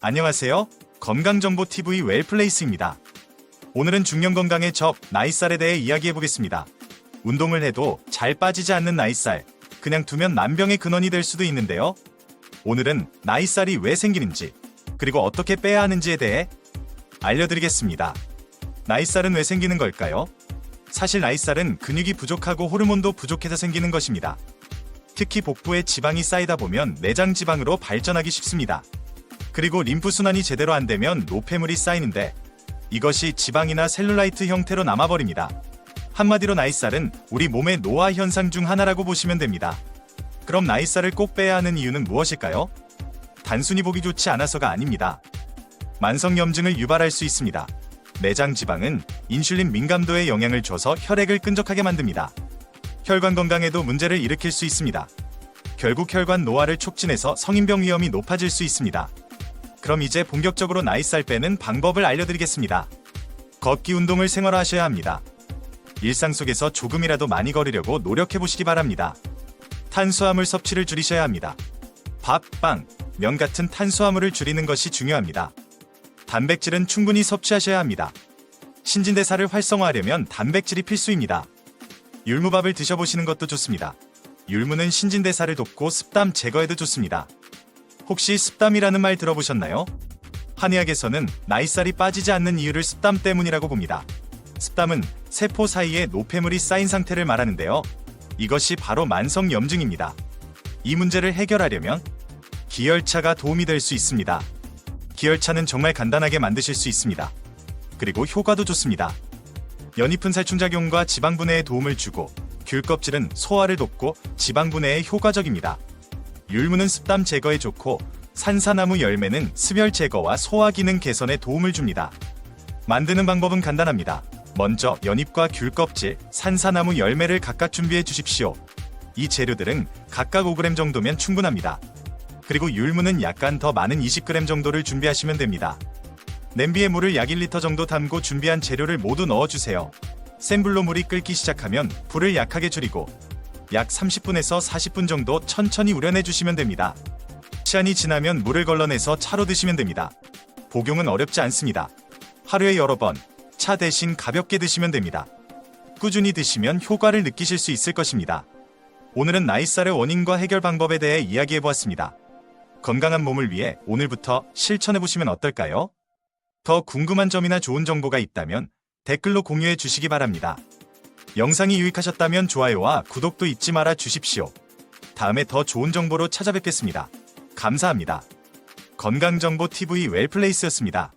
안녕하세요. 건강정보TV 웰플레이스입니다. 오늘은 중년 건강의 적, 나이살에 대해 이야기해 보겠습니다. 운동을 해도 잘 빠지지 않는 나이살, 그냥 두면 만병의 근원이 될 수도 있는데요. 오늘은 나이살이 왜 생기는지, 그리고 어떻게 빼야 하는지에 대해 알려드리겠습니다. 나이살은 왜 생기는 걸까요? 사실 나이살은 근육이 부족하고 호르몬도 부족해서 생기는 것입니다. 특히 복부에 지방이 쌓이다 보면 내장 지방으로 발전하기 쉽습니다. 그리고 림프 순환이 제대로 안 되면 노폐물이 쌓이는데 이것이 지방이나 셀룰라이트 형태로 남아버립니다. 한마디로 나이살은 우리 몸의 노화 현상 중 하나라고 보시면 됩니다. 그럼 나이살을 꼭 빼야 하는 이유는 무엇일까요? 단순히 보기 좋지 않아서가 아닙니다. 만성염증을 유발할 수 있습니다. 내장 지방은 인슐린 민감도에 영향을 줘서 혈액을 끈적하게 만듭니다. 혈관 건강에도 문제를 일으킬 수 있습니다. 결국 혈관 노화를 촉진해서 성인병 위험이 높아질 수 있습니다. 그럼 이제 본격적으로 나이살 빼는 방법을 알려드리겠습니다. 걷기 운동을 생활화하셔야 합니다. 일상 속에서 조금이라도 많이 걸으려고 노력해 보시기 바랍니다. 탄수화물 섭취를 줄이셔야 합니다. 밥, 빵, 면 같은 탄수화물을 줄이는 것이 중요합니다. 단백질은 충분히 섭취하셔야 합니다. 신진대사를 활성화하려면 단백질이 필수입니다. 율무밥을 드셔보시는 것도 좋습니다. 율무는 신진대사를 돕고 습담 제거에도 좋습니다. 혹시 습담이라는 말 들어보셨나요? 한의학에서는 나이살이 빠지지 않는 이유를 습담 때문이라고 봅니다. 습담은 세포 사이에 노폐물이 쌓인 상태를 말하는데요. 이것이 바로 만성염증입니다. 이 문제를 해결하려면 기혈차가 도움이 될 수 있습니다. 기혈차는 정말 간단하게 만드실 수 있습니다. 그리고 효과도 좋습니다. 연잎은 살충작용과 지방 분해에 도움을 주고 귤 껍질은 소화를 돕고 지방 분해에 효과적입니다. 율무는 습담 제거에 좋고 산사나무 열매는 습열 제거와 소화 기능 개선에 도움을 줍니다. 만드는 방법은 간단합니다. 먼저 연잎과 귤 껍질, 산사나무 열매를 각각 준비해 주십시오. 이 재료들은 각각 5g 정도면 충분합니다. 그리고 율무는 약간 더 많은 20g 정도를 준비하시면 됩니다. 냄비에 물을 약 1리터 정도 담고 준비한 재료를 모두 넣어주세요. 센 불로 물이 끓기 시작하면 불을 약하게 줄이고 약 30분에서 40분 정도 천천히 우려내 주시면 됩니다. 시간이 지나면 물을 걸러내서 차로 드시면 됩니다. 복용은 어렵지 않습니다. 하루에 여러 번, 차 대신 가볍게 드시면 됩니다. 꾸준히 드시면 효과를 느끼실 수 있을 것입니다. 오늘은 나이살의 원인과 해결 방법에 대해 이야기해 보았습니다. 건강한 몸을 위해 오늘부터 실천해 보시면 어떨까요? 더 궁금한 점이나 좋은 정보가 있다면 댓글로 공유해 주시기 바랍니다. 영상이 유익하셨다면 좋아요와 구독도 잊지 말아 주십시오. 다음에 더 좋은 정보로 찾아뵙겠습니다. 감사합니다. 건강정보 TV 웰플레이스였습니다.